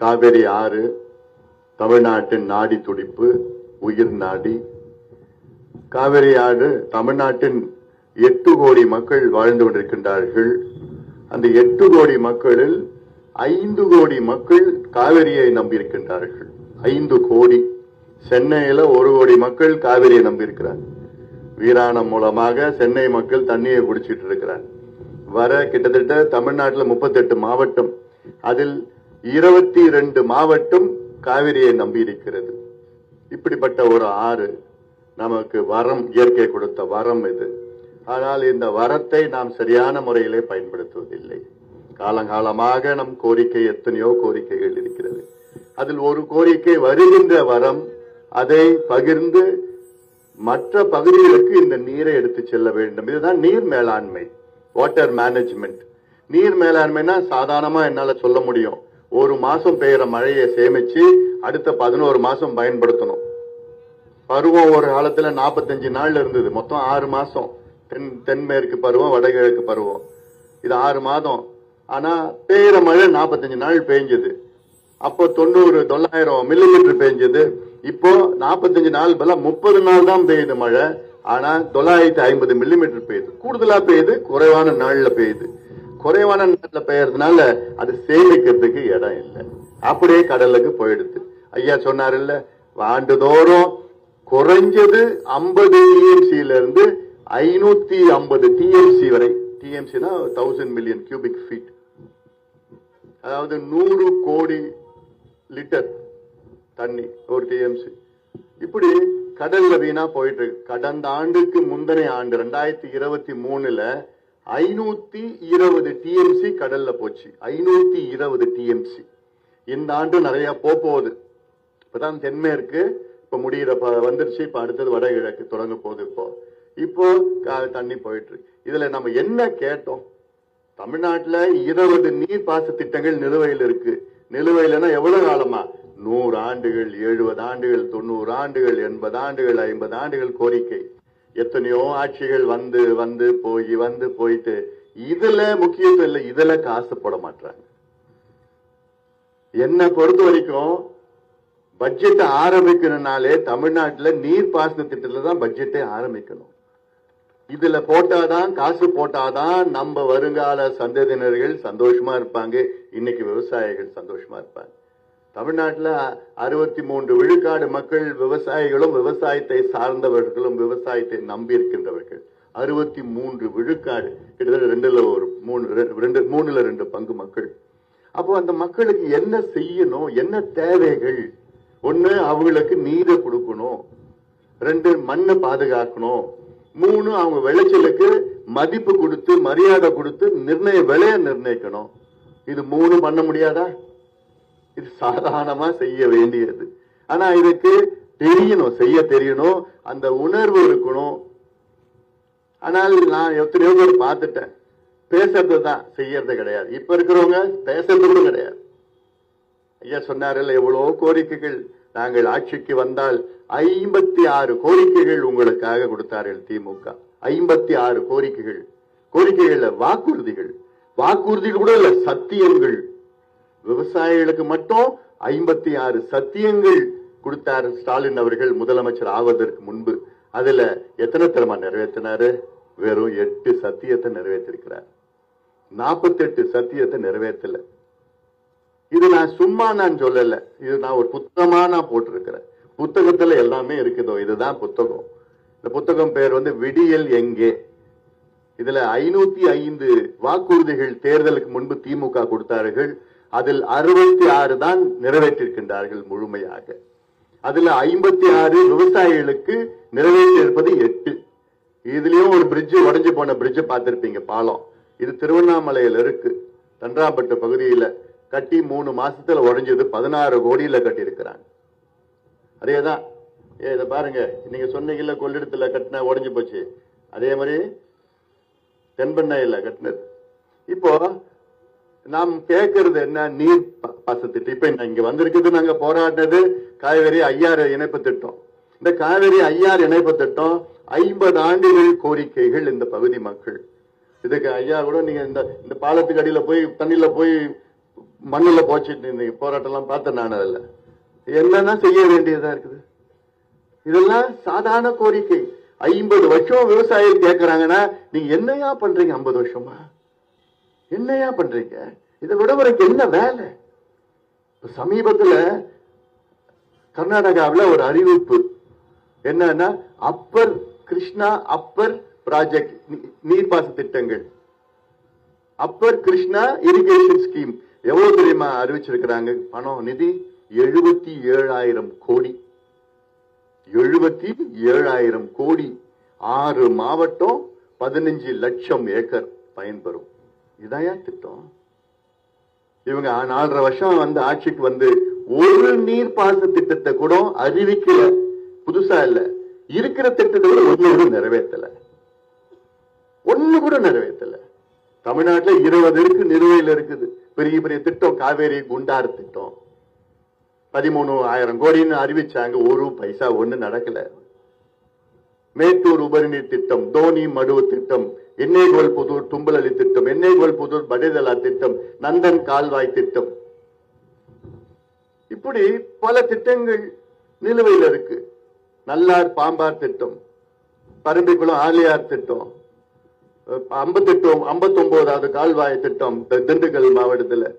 காவேரி ஆறு தமிழ்நாட்டின் நாடி துடிப்பு உயிர் நாடி. காவிரி ஆறு தமிழ்நாட்டின் எட்டு கோடி மக்கள் வாழ்ந்து கொண்டிருக்கின்றார்கள். அந்த எட்டு கோடி மக்களில் ஐந்து கோடி மக்கள் காவிரியை நம்பியிருக்கின்றார்கள். ஐந்து கோடி. சென்னையில ஒரு கோடி மக்கள் காவிரியை நம்பியிருக்கிறார். வீராணம் மூலமாக சென்னை மக்கள் தண்ணியை குடிச்சிட்டு இருக்கிறார். வர கிட்டத்தட்ட தமிழ்நாட்டில் முப்பத்தெட்டு மாவட்டம். அதில் இருபத்தி ரெண்டு மாவட்டம் காவிரியை நம்பியிருக்கிறது. இப்படிப்பட்ட ஒரு ஆறு நமக்கு வரம் இயற்கை கொடுத்த வரம் இது. ஆனால் இந்த வரத்தை நாம் சரியான முறையிலே பயன்படுத்துவதில்லை. காலங்காலமாக நம் கோரிக்கை எத்தனையோ கோரிக்கைகள் இருக்கிறது. அதில் ஒரு கோரிக்கை வருகின்ற வரம் அதை பகிர்ந்து மற்ற பகுதிகளுக்கு இந்த நீரை எடுத்து செல்ல வேண்டும். இதுதான் நீர் மேலாண்மை வாட்டர் மேனேஜ்மெண்ட் நீர் மேலாண்மைனா சாதாரணமா என்னால சொல்ல முடியும். ஒரு மாசம் பெய்யற மழையை சேமிச்சு அடுத்த பதினோரு மாசம் பயன்படுத்தணும். பருவம் ஒரு காலத்துல 45 நாள் இருந்தது. மொத்தம் ஆறு மாசம். தென் தென்மேற்கு பருவம் வடகிழக்கு பருவம். இது ஆறு மாதம். ஆனா பெய்யற மழை 45 நாள் பெய்ஞ்சது. அப்போ தொண்ணூறு தொள்ளாயிரம் மில்லிமீட்டர் பெய்ஞ்சது. இப்போ 45 நாள் பல முப்பது நாள் தான் பெய்யுது மழை. ஆனா தொள்ளாயிரத்தி ஐம்பது மில்லிமீட்டர் பெய்யுது. கூடுதலா பெய்யுது குறைவான நாள்ல பெய்யுது. குறைவான நாள்ல பெய்யறதுனால அது சேமிக்கிறதுக்கு இடம் இல்லை. அப்படியே கடலுக்கு போயிடுது. ஐயா சொன்னார் இல்ல ஆண்டுதோறும் குறைஞ்சது ஐம்பது டிஎம்சியில இருந்து ஐநூத்தி ஐம்பது டிஎம்சி வரை டிஎம்சினா தௌசண்ட் மில்லியன் கியூபிக் ஃபீட் அதாவது நூறு கோடி லிட்டர் தண்ணி ஒரு டிஎம்சி இப்படி கடல்ல வீணா போயிட்டு இருக்கு. கடந்த ஆண்டுக்கு முந்தனை ஆண்டு ரெண்டாயிரத்தி இருபத்தி மூணுல ஐநூத்தி இருபது டிஎம்சி கடல்ல போச்சு. ஐநூத்தி இருபது டிஎம்சி இந்த ஆண்டு நிறைய போகுது. இப்பதான் தென்மேற்கு இப்ப முடிகிற வந்துருச்சு. இப்ப அடுத்தது வடகிழக்கு தொடங்க போகுது இப்போ. இப்போ க- தண்ணி போயிட்டு இருக்கு இதுல நம்ம என்ன கேட்டோம்? தமிழ்நாட்டில் இருபது நீர்ப்பாச திட்டங்கள் நிலுவையில் இருக்கு. நிலுவையில்னா எவ்வளவு காலமா? நூறு ஆண்டுகள் எழுபது ஆண்டுகள் தொண்ணூறு ஆண்டுகள் எண்பது ஆண்டுகள் ஐம்பது ஆண்டுகள் கோரிக்கை. எத்தனையோ ஆட்சிகள் வந்து வந்து போய் வந்து போயிட்டு இதுல முக்கியத்துவம் இல்லை இதுல காசு போட மாட்டாங்க என்னை பொறுத்த வரைக்கும் பட்ஜெட் ஆரம்பிக்கணும்னாலே தமிழ்நாட்டுல நீர்ப்பாசன திட்டத்துல தான் பட்ஜெட்டே ஆரம்பிக்கணும். இதுல போட்டாதான் காசு போட்டாதான் நம்ம வருங்கால சந்ததியினர்கள் சந்தோஷமா இருப்பாங்க. இன்னைக்கு விவசாயிகள் சந்தோஷமா இருப்பாங்க. தமிழ்நாட்டில் அறுபத்தி மூன்று விழுக்காடு மக்கள் விவசாயிகளும் விவசாயத்தை சார்ந்தவர்களும் விவசாயத்தை நம்பி இருக்கின்றவர்கள் அறுபத்தி மூன்று விழுக்காடு கிட்டத்தட்ட ரெண்டுல ஒரு மூணு ரெ- ரெண்டு மூணுல ரெண்டு பங்கு மக்கள். அப்போ அந்த மக்களுக்கு என்ன செய்யணும்? என்ன தேவைகள்? ஒன்று அவங்களுக்கு நீரை கொடுக்கணும். ரெண்டு மண்ணை பாதுகாக்கணும். மூணு அவங்க விளைச்சலுக்கு மதிப்பு கொடுத்து மரியாதை கொடுத்து நிர்ணய விலையை நிர்ணயிக்கணும். இது மூணு பண்ண முடியாதா? இது சாதாரணமா செய்ய வேண்டியது. ஆனா இதுக்கு தெரியணும் செய்ய தெரியணும் அந்த உணர்வு இருக்கணும். ஆனால் நான் எத்தனையோ பேர் பார்த்துட்டேன். பேசுறது தான் செய்யறது கிடையாது. இப்ப இருக்கிறவங்க பேசுறது கூட கிடையாது. ஐயா சொன்னார்கள் எவ்வளவு கோரிக்கைகள். நாங்கள் ஆட்சிக்கு வந்தால் ஐம்பத்தி ஆறு கோரிக்கைகள் உங்களுக்காக கொடுத்தார்கள் திமுக. ஐம்பத்தி ஆறு கோரிக்கைகள். கோரிக்கைகள்ல வாக்குறுதிகள். வாக்குறுதிகள் கூட இல்ல சத்தியங்கள். விவசாயிகளுக்கு மட்டும் ஐம்பத்தி ஆறு சத்தியங்கள் கொடுத்தார் ஸ்டாலின் அவர்கள் முதலமைச்சர் ஆவதற்கு முன்பு. அதுல எத்தனை தரமா நிறைவேற்றினாரு? வெறும் எட்டு சத்தியத்தை நிறைவேற்றிருக்கிறார். நாற்பத்தெட்டு சத்தியத்தை நிறைவேற்றல. இது நான் சும்மா நான் சொல்லல. இது நான் ஒரு புத்தகமா நான் போட்டிருக்கிறேன். புத்தகத்துல எல்லாமே இருக்குதோ? இதுதான் புத்தகம். இந்த புத்தகம் பேர் வந்து விடியல் எங்கே? இதுல ஐநூத்தி ஐந்து வாக்குறுதிகள் தேர்தலுக்கு முன்பு திமுக கொடுத்தார்கள். அதில் அறுபத்தி ஆறு தான் நிறைவேற்றிருக்கின்றார்கள் முழுமையாக. அதுல ஐம்பத்தி ஆறு விவசாயிகளுக்கு நிறைவேற்றியிருப்பது எட்டு. இதுலயும் ஒரு பிரிட்ஜ் உடஞ்சு போன பிரிட்ஜ் பார்த்திருப்பீங்க பாலம். இது திருவண்ணாமலையில இருக்கு. தன்றாம்பட்டு பகுதியில கட்டி மூணு மாசத்துல உடஞ்சது பதினாறு கோடியில கட்டி இருக்கிறாங்க அதேதான் ஏ இதை பாருங்க. நீங்க சொன்னீங்கல்ல கொள்ளிடத்துல கட்டின உடஞ்சு போச்சு. அதே மாதிரி தென்பெண்ணையில கட்டினது. இப்போ நாம் கேட்கறது என்ன? நீர் ப- பாசத்திட்டம் இப்ப இங்க வந்திருக்கிறது நாங்க போராடினது காவேரி ஐயாறு இணைப்பு திட்டம். இந்த காவேரி ஐயாறு இணைப்பு திட்டம் ஐம்பது ஆண்டுகள் கோரிக்கைகள் இந்த பகுதி மக்கள். இதுக்கு ஐயா கூட நீங்க இந்த இந்த பாலத்துக்கு அடியில போய் தண்ணியில போய் மண்ணுல போச்சுட்டு இருந்தீங்க போராட்டம் எல்லாம் பார்த்தேன் நான் அதில். என்னன்னா செய்ய வேண்டியதா இருக்குது. இதெல்லாம் சாதாரண கோரிக்கை. ஐம்பது வருஷம் விவசாயிகள் கேட்கறாங்கன்னா நீங்க என்னையா பண்றீங்க ஐம்பது வருஷமா? என்னையா பண்றீங்க? இதை விடுமுறைக்கு என்ன வேலை? சமீபத்தில் சமீபத்துல கர்நாடகாவுல ஒரு அறிவிப்பு. என்னன்னா அப்பர் கிருஷ்ணா அப்பர் ப்ராஜெக்ட் நீர்ப்பாச திட்டங்கள். அப்பர் கிருஷ்ணா இரிகேஷன் ஸ்கீம் எவ்வளவு தெரியுமா அறிவிச்சிருக்கிறாங்க? பணம் நிதி எழுபத்தி ஏழாயிரம் கோடி. எழுபத்தி ஏழாயிரம் கோடி. ஆறு மாவட்டம் பதினஞ்சு லட்சம் ஏக்கர் பயன்பெறும். இதான் திட்டம்? இவங்க நாலரை வருஷம் வந்து ஆட்சிக்கு வந்து ஒரு நீர் பாச திட்டத்தை கூட அறிவிக்கல. புதுசா இல்ல. இருக்கிற திட்டத்தை கூட ஒண்ணு கூட நிறைவேற்றல. ஒண்ணு கூட நிறைவேற்றல. தமிழ்நாட்டுல இருபது இருக்கு நிறுவையில் இருக்குது. பெரிய பெரிய திட்டம் காவேரி குண்டார் திட்டம். பதிமூணு ஆயிரம் கோடின்னு அறிவிச்சாங்க. ஒரு பைசா ஒண்ணு நடக்கல. மேட்டூர் உபரிநீர் திட்டம் தோனி மடுவு திட்டம் எண்ணெய்கோல் புதூர் தும்பலி திட்டம் எண்ணெய்கோல் புதூர் படைதலா திட்டம் நந்தன் கால்வாய் திட்டம். இப்படி பல திட்டங்கள் நிலுவையில் இருக்கு. நல்லார் பாம்பார் திட்டம் பரம்பிக்குளம் ஆலியார் திட்டம் ஐம்பத்தெட்டு ஐம்பத்தொன்பதாவது கால்வாய் திட்டம் திண்டுக்கல் மாவட்டத்துல.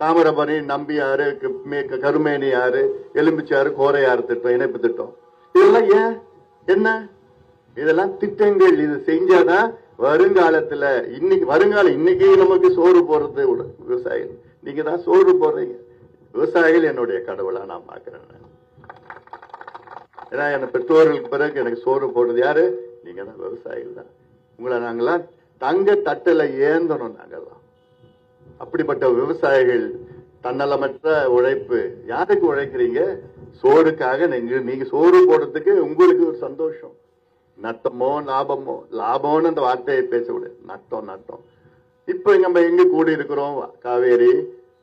தாமிரபரணி நம்பியாறு கு- மே- கருமேனி ஆறு எலும்பிச்சாறு கோரையாறு திட்டம் இணைப்பு திட்டம். இதெல்லாம் ஏன்? என்ன? இதெல்லாம் திட்டங்கள். இது செஞ்சாதான் வருங்காலத்துல இன்னைக்கு வருங்காலம் இன்னைக்கு நமக்கு சோறு போடுறது விவசாயிகள். நீங்க தான் சோறு போடுறீங்க. விவசாயிகள் என்னுடைய கடவுளா நான் பாக்குறேன் ஏன்னா என் பெற்றோர்களுக்கு பிறகு எனக்கு சோறு போடுறது யாரு? நீங்க தான் விவசாயிகள் தான். உங்களை நாங்கெல்லாம் தங்க தட்டுல ஏந்தணும் நாங்கெல்லாம். அப்படிப்பட்ட விவசாயிகள் தன்னலமற்ற உழைப்பு யாருக்கு உழைக்கிறீங்க? சோறுக்காக நீங்க நீங்க சோறு போடுறதுக்கு உங்களுக்கு ஒரு சந்தோஷம். நட்டமோ லாபமோ லாபம்னு அந்த வார்த்தையை பேசக்கூடாது. நட்டம் நட்டம் இப்போ நம்ம எங்க கூடி இருக்கிறோம் காவேரி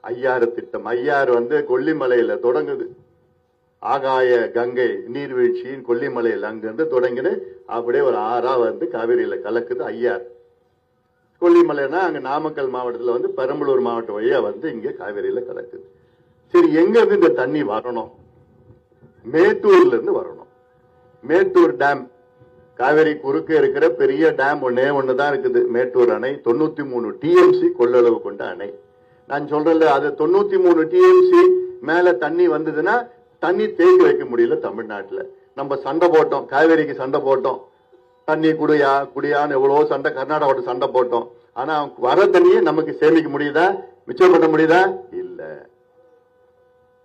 ஐயாறு திட்டம். ஐயாறு வந்து கொல்லிமலையில தொடங்குது. ஆகாய கங்கை நீர்வீழ்ச்சியின் கொல்லிமலையில் அங்கிருந்து தொடங்கினு அப்படியே ஒரு ஆறா வந்து காவேரியில கலக்குது ஐயாறு. கொல்லிமலைனா அங்க நாமக்கல் மாவட்டத்தில் வந்து பெரம்பலூர் மாவட்டம் வழியா வந்து இங்க காவேரியில கலக்குது. சரி எங்க இருந்து இந்த தண்ணி வரணும்? மேட்டூர்ல இருந்து வரணும். மேட்டூர் டேம். காவேரி குறுக்க இருக்கிற பெரிய டேம் ஒன்னே ஒண்ணுதான் இருக்குது. மேட்டூர் அணை தொண்ணூத்தி மூணு டிஎம்சி கொள்ளளவு கொண்ட அணை. நான் சொல்றேன்ல அது தொண்ணூத்தி மூணு டிஎம்சி மேல தண்ணி வந்ததுன்னா தண்ணி தேங்கி வைக்க முடியல தமிழ்நாட்டுல. நம்ம சண்டை போட்டோம் காவேரிக்கு சண்டை போட்டோம். தண்ணி குடியா குடியான்னு எவ்வளவு சண்டை கர்நாடகாவோட சண்டை போட்டோம். ஆனா வர தண்ணியை நமக்கு சேமிக்க முடியுதா? மிச்சம் பண்ண முடியுதா? இல்ல.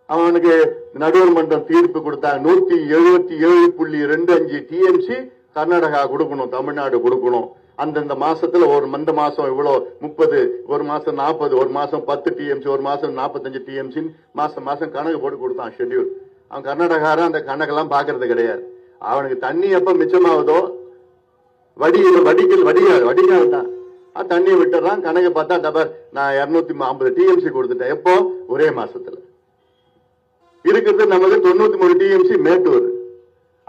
அவனுக்கு நடுவர் மன்றம் தீர்ப்பு கொடுத்தா நூத்தி எழுபத்தி ஏழு புள்ளி ரெண்டு அஞ்சு டிஎம்சி கர்நாடகா கொடுக்கணும் தமிழ்நாடு கொடுக்கணும். அந்தந்த மாசத்துல ஒரு மந்த மாசம் இவ்வளவு முப்பது ஒரு மாசம் நாற்பது ஒரு மாசம் பத்து டிஎம்சி ஒரு மாசம் நாற்பத்தஞ்சு டிஎம்சி மாசம் மாசம் கணக்கு போட்டு கொடுத்தான் ஷெட்யூல் அவன் கர்நாடகாரன் அந்த கணக்கெல்லாம் பாக்குறது கிடையாது. அவனுக்கு தண்ணி எப்ப மிச்சமாகுதோ வடிகள் வடிகள் வடிகால் வடிகால் தான். தண்ணியை விட்டுறான் கணக்கு பார்த்தா டபர் நான் இருநூத்தி ஐம்பது டிஎம்சி கொடுத்துட்டேன். எப்போ? ஒரே மாசத்துல. இருக்கிறது நமக்கு தொண்ணூத்தி மூணு டிஎம்சி மேட்டூர்.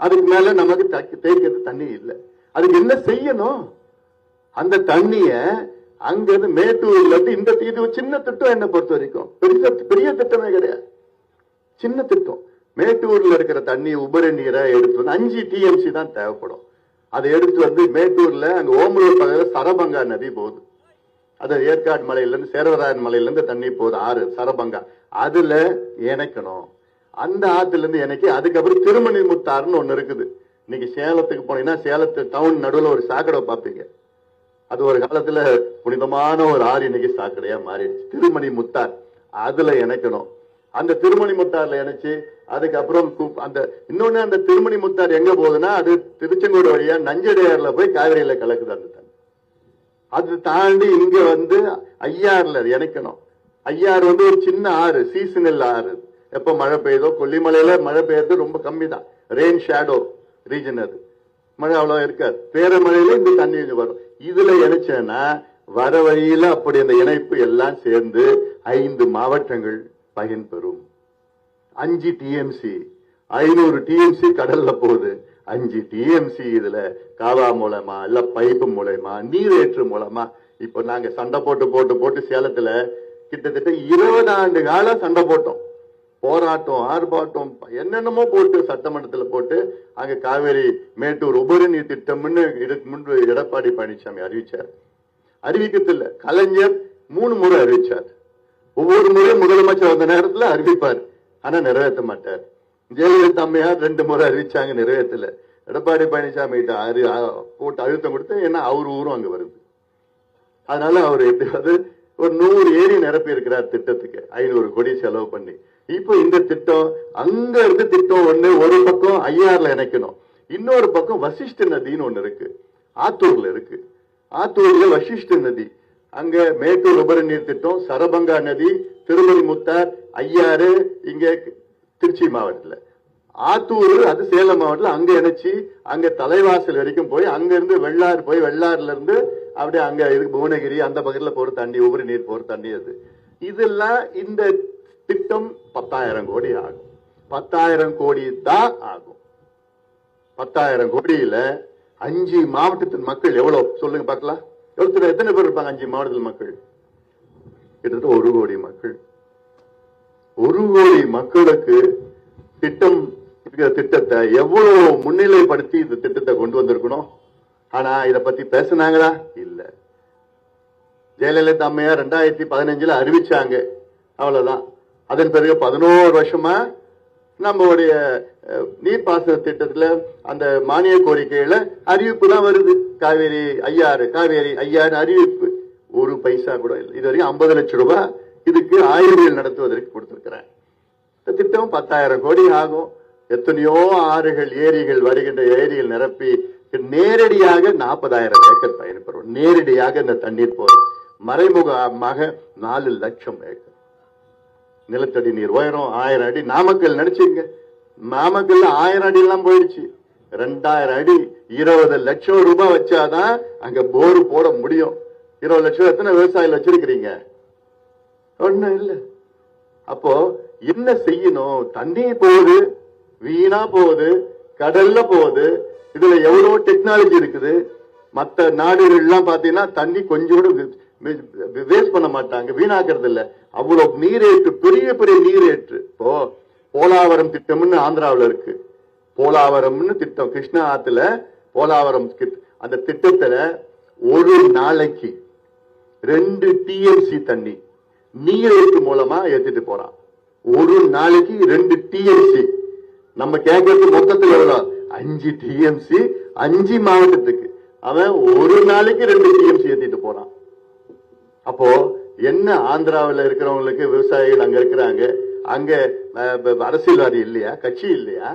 அதுக்கு மேல நமக்கு தக்க- தேய்க்கிறது தண்ணி இல்லை. அதுக்கு என்ன செய்யணும்? அந்த தண்ணிய அங்க இருந்து மேட்டூர்ல இருந்து இந்த தி- இது சின்ன திட்டம் என்ன பொறுத்த வரைக்கும். பெரிய பெரிய திட்டமே கிடையாது. சின்ன திட்டம். மேட்டூர்ல இருக்கிற தண்ணி உபரி நீரை எடுத்து வந்து அஞ்சு டிஎம்சி தான் தேவைப்படும். அதை எடுத்து வந்து மேட்டூர்ல அங்க ஓமலூர் பகுதியில் சரபங்கா நதி போகுது. அது ஏற்காடு மலையிலேருந்து சேர்வராயன் தண்ணி போகுது ஆறு சரபங்கா. அதுல இணைக்கணும். அந்த ஆத்துல இருந்து இணைக்கி அதுக்கப்புறம் திருமணி முத்தாறுன்னு ஒண்ணு இருக்குது. இன்னைக்கு சேலத்துக்கு போனீங்கன்னா சேலத்து டவுன் நடுவில் ஒரு சாக்கடை பார்ப்பீங்க. அது ஒரு காலத்துல புனிதமான ஒரு ஆறு இன்னைக்கு சாக்கடையா மாறிடுச்சு. திருமணி முத்தார். அதுல இணைக்கணும். அந்த திருமணி முத்தார்ல இணைச்சு அதுக்கப்புறம் கு- அந்த இன்னொன்னு அந்த திருமணி முத்தார் எங்க போகுதுன்னா அது திருச்செங்கோடு வழியா நஞ்சடையாறுல போய் காவிரியில கலக்குது அந்த தண்ணி. அது தாண்டி இங்க வந்து ஐயாறுல இணைக்கணும். ஐயாறு வந்து ஒரு சின்ன ஆறு சீசனல் ஆறு. எப்ப மழை பெய்யுதோ கொல்லிமலையில மழை பெய்யறது ரொம்ப கம்மி தான் ரெயின் ஷேடோ ரீஜன் அது. மழை அவ்வளவு இருக்காது. பேரமழையில இந்த தண்ணி வரும். இதுல இணைச்சேன்னா வர வழியில அப்படி அந்த இணைப்பு எல்லாம் சேர்ந்து ஐந்து மாவட்டங்கள் பயன்பெறும். அஞ்சு டிஎம்சி ஐநூறு டிஎம்சி கடல்ல போகுது. அஞ்சு டிஎம்சி இதுல. காவா மூலமா இல்ல பைப்பு மூலயமா நீரேற்று மூலமா. இப்ப நாங்க சண்டை போட்டு போட்டு போட்டு சேலத்துல கிட்டத்தட்ட இருபது ஆண்டு காலம் சண்டை போட்டோம். போராட்டம் ஆர்ப்பாட்டம் என்னென்னமோ போட்டு சட்டமன்றத்தில் போட்டு அங்க காவேரி மேட்டூர் உபரி நீர் திட்டம்னு இதுக்கு முன்பு எடப்பாடி பழனிசாமி அறிவிச்சார். அறிவிக்கத்தில்ல. கலைஞர் மூணு முறை அறிவிச்சார். ஒவ்வொரு முறையும் முதலமைச்சர் வந்த நேரத்துல அறிவிப்பார். ஆனால் நிறைவேற்ற மாட்டார். ஜெயலலிதா அம்மையார் ரெண்டு முறை அறிவிச்சாங்க நிறைவேற்றல. எடப்பாடி பழனிசாமி கிட்ட அறி போட்டு அழுத்தம் கொடுத்து ஏன்னா அவர் ஊரும் அங்கே வருது. அதனால அவர் எப்படியாவது ஒரு நூறு ஏரி நிரப்பி இருக்கிறார் திட்டத்துக்கு. ஐநூறு கோடி செலவு பண்ணி. இப்போ இந்த திட்டம் அங்க இருந்து திட்டம் ஒண்ணு ஒரு பக்கம் ஐயாறுல இணைக்கணும். இன்னொரு பக்கம் வசிஷ்ட நதின்னு ஒண்ணு இருக்கு. ஆத்தூர்ல இருக்கு. ஆத்தூர்ல வசிஷ்ட நதி. அங்க மேட்டூர் உபரி நீர் திட்டம் சரபங்கா நதி திருமதி முத்தார் ஐயாறு இங்க திருச்சி மாவட்டத்துல. ஆத்தூர் அது சேலம் மாவட்டத்துல அங்க இணைச்சு அங்க தலைவாசல் வரைக்கும் போய் அங்க இருந்து வெள்ளாறு போய் வெள்ளாறுல இருந்து அப்படியே அங்க இருக்கு புவனகிரி அந்த பக்கத்துல போற தண்ணி உபரி நீர் போற தண்ணி அது. இதெல்லாம் இந்த திட்டம் பத்தாயிரம் கோடி ஆகும். பத்தாயிரம் கோடி தான் ஆகும். பத்தாயிரம் கோடியில அஞ்சு மாவட்டத்தின் மக்கள் எவ்வளவு சொல்லுங்க பார்க்கலாம். எவ்வளவு எத்தனை பேர் இருப்பாங்க அஞ்சு மாவட்டத்தில் மக்கள்? கிட்டத்தட்ட ஒரு கோடி மக்கள். ஒரு கோடி மக்களுக்கு திட்டம் இருக்கிற திட்டத்தை எவ்வளவு முன்னிலைப்படுத்தி இந்த திட்டத்தை கொண்டு வந்திருக்கணும்? ஆனா இத பத்தி பேசினாங்களா? இல்ல. ஜெயலலிதா அம்மையா ரெண்டாயிரத்தி பதினஞ்சுல அறிவிச்சாங்க. அவ்வளவுதான். அதன் பிறகு பதினோரு வருஷமா நம்மளுடைய நீர்ப்பாசன திட்டத்துல அந்த மானிய கோரிக்கையில அறிவிப்பு தான் வருது. காவேரி ஐயாறு காவேரி ஐயாறு அறிவிப்பு. ஒரு பைசா கூட இல்லை. இது வரைக்கும் ஐம்பது லட்சம் ரூபாய் இதுக்கு ஆய்வுகள் நடத்துவதற்கு கொடுத்திருக்கிறேன் இந்த திட்டம் பத்தாயிரம் கோடி ஆகும். எத்தனையோ ஆறுகள் ஏரிகள் வருகின்ற ஏரிகள் நிரப்பி நேரடியாக நாற்பதாயிரம் ஏக்கர் பயன்பெறும். நேரடியாக இந்த தண்ணீர் போகும் மறைமுகமாக நாலு லட்சம் ஏக்கர். நிலத்தடி நீர் உயரம் ஆயிரம் அடி நாமக்கல் நினைச்சுங்க நாமக்கல்ல ஆயிரம் அடி எல்லாம் போயிடுச்சு. ரெண்டாயிரம் அடி இருபது லட்சம் ரூபாய் வச்சாதான் அங்க போர் போட முடியும். இருபது லட்சம் எத்தனை விவசாயிகள் வச்சிருக்கிறீங்க? ஒண்ணு இல்ல. அப்போ என்ன செய்யணும்? தண்ணி போகுது வீணா போகுது கடல்ல போகுது இதுல எவ்வளவு டெக்னாலஜி இருக்குது. மற்ற நாடுகள்லாம் பாத்தீங்கன்னா தண்ணி கொஞ்சம் கூட வேஸ்ட் பண்ண மாட்டாங்க வீணாக்குறது இல்ல. அவ்வளவு நீரேற்று பெரிய பெரிய நீரேற்று. இப்போ போலாவரம் திட்டம்னு ஆந்திராவில் இருக்கு. போலாவரம்னு திட்டம் கிருஷ்ணா ஆத்துல போலாவரம் அந்த திட்டத்துல ஒரு நாளைக்கு ரெண்டு டிஎம்சி தண்ணி நீரேற்று மூலமா ஏத்திட்டு போறான். ஒரு நாளைக்கு ரெண்டு டிஎம்சி நம்ம கேட்கறது மொத்தத்துல எவ்வளோ அஞ்சு டிஎம்சி அஞ்சு மாவட்டத்துக்கு. அவன் ஒரு நாளைக்கு ரெண்டு டிஎம்சி ஏத்திட்டு போறான். அப்போ என்ன ஆந்திராவில் இருக்கிறவங்களுக்கு விவசாயிகள் அங்க இருக்கிறாங்க? அங்க அரசியல்வாதி இல்லையா? கட்சி இல்லையா?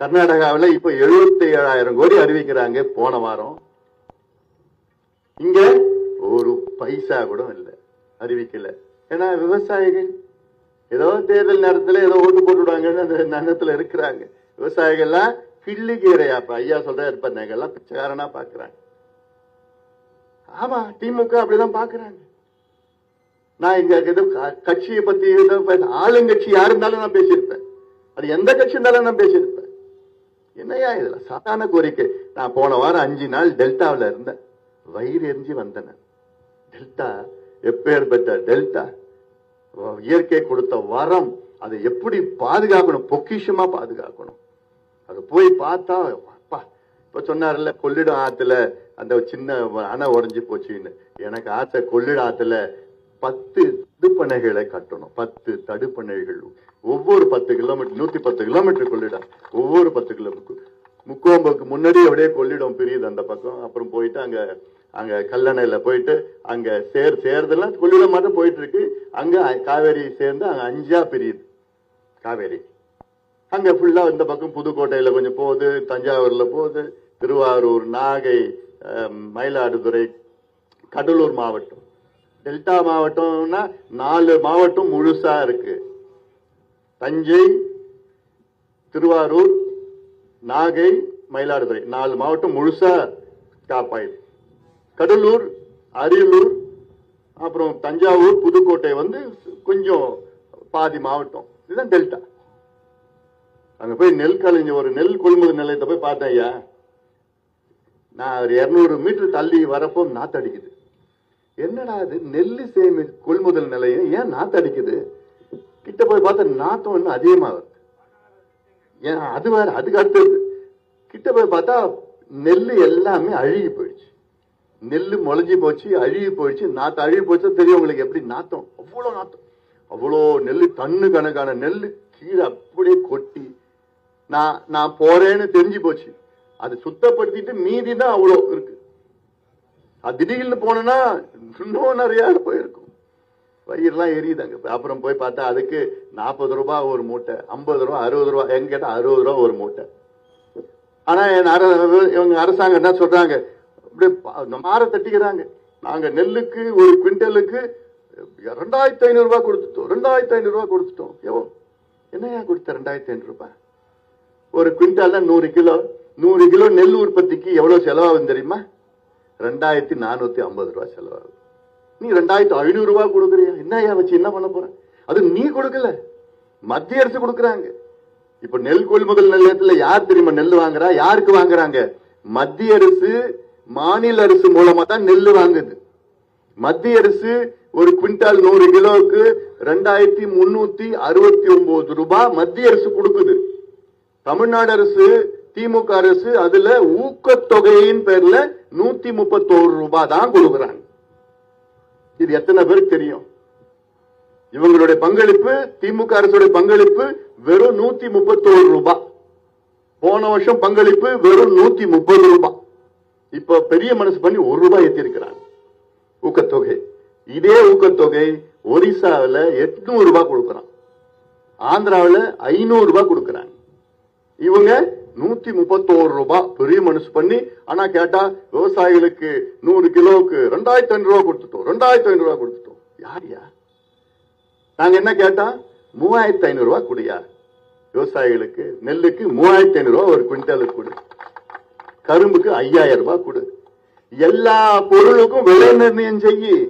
கர்நாடகாவில் இப்ப எழுபத்தி ஏழாயிரம் கோடி அறிவிக்கிறாங்க போன வாரம். இங்க ஒரு பைசா கூட இல்ல அறிவிக்கல. ஏன்னா விவசாயிகள் ஏதோ தேர்தல் நேரத்துல ஏதோ ஓட்டு போட்டுவிடுவாங்கன்னு அந்த நேரத்தில் இருக்கிறாங்க. விவசாயிகள்லாம் கிள்ளி கீரையாப்பா ஐயா சொல்றாரு இருப்பாங்க எல்லாம் பிச்சைக்காரனா பாக்குறாங்க. ஆமா திமுக அப்படிதான் பாக்குறாங்க. நான் இங்க க- கட்சியை பத்தி ஆளுங்கட்சி யாரு இருந்தாலும் நான் பேசியிருப்பேன். அது எந்த கட்சி இருந்தாலும் நான் பேசியிருப்பேன். என்னையா இதுல? சாதாரண கோரிக்கை. நான் போன வாரம் அஞ்சு நாள் டெல்டாவில் இருந்தேன். வயிறு எரிஞ்சு வந்தேன் டெல்டா எப்பேற்பட்ட டெல்டா. இயற்கை கொடுத்த வரம். அதை எப்படி பாதுகாக்கணும்? பொக்கிஷமா பாதுகாக்கணும். அது போய் பார்த்தா இப்போ சொன்னார்ல கொள்ளிடம் ஆத்துல அந்த சின்ன அணை உடைஞ்சு போச்சுன்னு. எனக்கு ஆசை கொள்ளிட ஆத்துல பத்து தடுப்பணைகளை கட்டணும். பத்து தடுப்பணைகள். ஒவ்வொரு பத்து கிலோமீட்டர் நூத்தி பத்து கிலோமீட்டர் கொள்ளிடம் ஒவ்வொரு பத்து கிலோமீட்டர். முக்கோம்புக்கு முன்னாடி அப்படியே கொள்ளிடம் பிரியுது அந்த பக்கம். அப்புறம் போயிட்டு அங்க அங்க கல்லணையில போயிட்டு அங்க சேர் சேர்தெல்லாம் கொள்ளிடம் மட்டும் போயிட்டு இருக்கு அங்க காவேரி சேர்ந்து அங்க அஞ்சா பிரியுது. காவேரி. அங்க ஃபுல்லா இந்த பக்கம் புதுக்கோட்டையில கொஞ்சம் போகுது தஞ்சாவூர்ல போகுது. திருவாரூர் நாகை அஹ், மயிலாடுதுறை கடலூர் மாவட்டம். டெல்டா மாவட்டம்னா நாலு மாவட்டம் முழுசா இருக்கு. தஞ்சை திருவாரூர் நாகை மயிலாடுதுறை. நாலு மாவட்டம் முழுசா காப்பாயுது கடலூர் அரியலூர் அப்புறம் தஞ்சாவூர் புதுக்கோட்டை வந்து கொஞ்சம் பாதி மாவட்டம். இதுதான் டெல்டா. அங்க போய் நெல் கலைஞ்ச ஒரு நெல் கொள்முதல் நிலையத்தை போய் பார்த்தேன் ஐயா. நான் ஒரு இருநூறு மீட்டர் தள்ளி வரப்போ நாத்தடிக்குது என்னடா அது நெல்லு சேமி கொள்முதல் நிலையம் ஏன் நாத்தடிக்குது கிட்ட போய் பார்த்தா நாத்தம் இன்னும் அதிகமாக வருது. ஏன் அது வேற அதுக்கு அடுத்தது. கிட்ட போய் பார்த்தா நெல் எல்லாமே அழுகி போயிடுச்சு. நெல் முளைஞ்சி போச்சு அழுகி போயிடுச்சு. நாத்தம் அழுகி போச்சு தெரியும் உங்களுக்கு எப்படி நாத்தம். அவ்வளோ நாத்தம். அவ்வளோ நெல் தன்னு கணக்கான நெல் கீழே அப்படியே கொட்டி நான் நான் போறேன்னு தெரிஞ்சு போச்சு. அது சுத்தப்படுத்திட்டு மீதி தான் அவ்வளோ இருக்கு. அது திடீர்னு போனேன்னா இன்னும் நிறைய போயிருக்கும். வயிறுலாம் எரியுதாங்க அப்புறம் போய் பார்த்தா அதுக்கு நாற்பது ரூபாய் ஒரு மூட்டை ஐம்பது ரூபா அறுபது ரூபா எங்க கேட்டா அறுபது ரூபா ஒரு மூட்டை. ஆனா அர- இவங்க அரசாங்கம் என்ன சொல்றாங்க? அப்படியே பா- இந்த மாற தட்டிக்கிறாங்க. நாங்க நெல்லுக்கு ஒரு குவிண்டலுக்கு ரெண்டாயிரத்தி ஐநூறு ரூபாய் கொடுத்துட்டோம். ரெண்டாயிரத்தி ஐநூறு ரூபாய் கொடுத்துட்டோம். எவ்வளோ என்னையா கொடுத்த ரெண்டாயிரத்தி ஐநூறு ரூபாய்? ஒரு குவிண்டால் நூறு கிலோ. நூறு கிலோ நெல் உற்பத்திக்கு எவ்வளவு செலவாகும் தெரியுமா? ரெண்டாயிரத்தி நானூத்தி ஐம்பது ரூபாய் செலவாகும் நீ ரெண்டாயிரத்தி ஐநூறு ரூபாய் கொடுக்குறியா? என்ன வச்சு என்ன பண்ண போற? அது நீ கொடுக்கல. மத்திய அரசு கொடுக்கறாங்க. இப்ப நெல் கொள்முதல் நிலையத்துல யார் தெரியுமா நெல் வாங்குறா? யாருக்கு வாங்குறாங்க? மத்திய அரசு மாநில அரசு மூலமா தான் நெல் வாங்குது. மத்திய அரசு ஒரு குவிண்டால் நூறு கிலோவுக்கு ரெண்டாயிரத்தி முன்னூத்தி அறுபத்தி ஒன்பது ரூபாய் மத்திய அரசு கொடுக்குது. தமிழ்நாடு அரசு திமுக அரசு அதுல ஊக்கத்தொகையின் பேர்ல நூத்தி முப்பத்தோரு ரூபாய் தான் கொடுக்குறாங்க. இது எத்தனை பேருக்கு தெரியும்? இவங்களுடைய பங்களிப்பு திமுக அரசுடைய பங்களிப்பு வெறும் நூத்தி முப்பத்தோரு ரூபாய். போன வருஷம் பங்களிப்பு வெறும் நூத்தி முப்பது ரூபாய். இப்ப பெரிய மனசு பண்ணி ஒரு ரூபாய் ஏற்றிருக்கிறாங்க ஊக்கத்தொகை. இதே ஊக்கத்தொகை ஒரிசாவில் எட்நூறு ரூபாய் கொடுக்குறான். ஆந்திராவில் ஐநூறு ரூபாய் கொடுக்குறாங்க. இவங்க நூத்தி முப்பத்தோரு ரூபாய் பெரிய மனசு பண்ணி ஆனா கேட்டா விவசாயிகளுக்கு நூறு கிலோவுக்கு ரெண்டாயிரத்தி ஐநூறு ரூபாய் கொடுத்துட்டோம். ரெண்டாயிரத்தி ஐநூறு ரூபாய் கொடுத்துட்டோம். யாரியா நாங்க என்ன கேட்டா மூவாயிரத்தி ஐநூறு ரூபாய் குடியா விவசாயிகளுக்கு நெல்லுக்கு மூவாயிரத்தி ஐநூறு ரூபாய் ஒரு குவிண்டாலுக்கு கொடு. கரும்புக்கு ஐயாயிரம் ரூபாய் கொடு. எல்லா பொருளுக்கும் விலை நிர்ணயம் செய்யி.